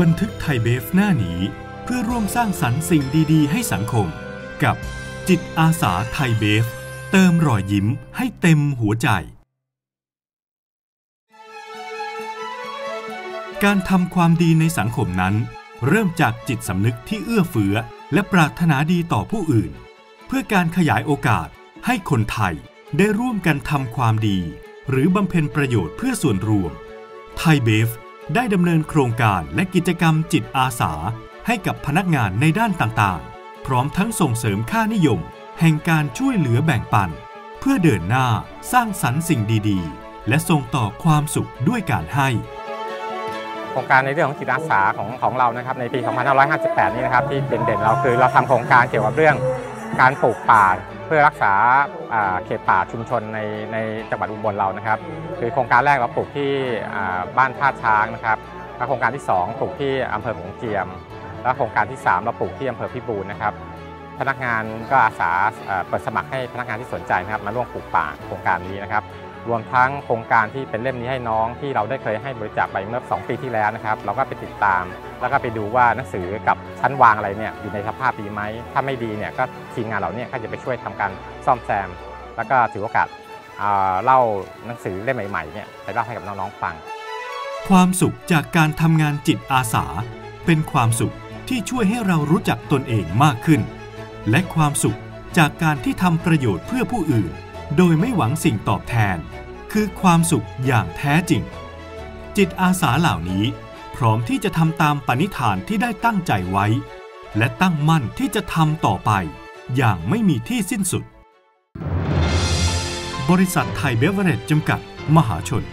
บันทึกไทยเบฟหน้านี้ เพื่อร่วมสร้างสรรค์สิ่งดี ๆ ให้สังคม กับจิตอาสาไทยเบฟ เติมรอยยิ้มให้เต็มหัวใจ การทำความดีในสังคมนั้น เริ่มจากจิตสำนึกที่เอื้อเฟื้อ และปรารถนาดีต่อผู้อื่น เพื่อการขยายโอกาสให้คนไทยได้ร่วมกันทำความดี หรือบำเพ็ญประโยชน์เพื่อส่วนรวมไทยเบฟ ได้ดำเนินโครงการและกิจกรรมจิตอาสา ให้กับพนักงานในด้านต่างๆ พร้อมทั้งส่งเสริมค่านิยม แห่งการช่วยเหลือแบ่งปัน เพื่อเดินหน้าสร้างสรรค์สิ่งดีๆ และส่งต่อความสุขด้วยการให้โครงการในเรื่องของจิตอาสาของของเรานะครับในปี 2558 นี้นะครับที่เด่นๆเราคือเราทำโครงการเกี่ยวกับเรื่อง การปลูกป่าเพื่อรักษาเขตป่าชุมชนในในจังหวัดอุบลเรานะครับ คือโครงการแรกเราปลูกที่บ้านท่าช้างนะครับแล้วโครงการที่ 2 ปลูกที่อำเภอหงเจียม แล้วโครงการที่ 3 เราปลูกที่อำเภอพิบูลนะครับ พนักงานก็อาสาเปิดสมัครให้พนักงานที่สนใจนะครับมาร่วมปลูกป่าโครงการนี้นะครับ รวมทั้งโครงการที่เป็นเล่มนี้ให้น้องที่เราได้เคยให้บริจาคไปเมื่อ 2 ปีที่แล้วนะครับ เราก็ไปติดตาม แล้วก็ไปดูว่าหนังสือกับชั้นวางอะไรเนี่ยอยู่ในสภาพดีไหม ถ้าไม่ดีเนี่ยก็ทีมงานเราเนี่ยก็จะไปช่วยทำการซ่อมแซม แล้วก็ถือโอกาสอ่าเล่าหนังสือเล่มใหม่ๆเนี่ยไปเล่าให้กับน้องๆฟัง ความสุขจากการทำงานจิตอาสา เป็นความสุขที่ช่วยให้เรารู้จักตนเองมากขึ้น และความสุขจากการที่ทำประโยชน์เพื่อผู้อื่น โดยไม่หวังสิ่งตอบแทน คือความสุขอย่างแท้จริง จิตอาสาเหล่านี้ พร้อมที่จะทำตามปณิธานที่ได้ตั้งใจไว้ และตั้งมั่นที่จะทำต่อไป อย่างไม่มีที่สิ้นสุด บริษัทไทยเบเวอเรจจำกัด มหาชน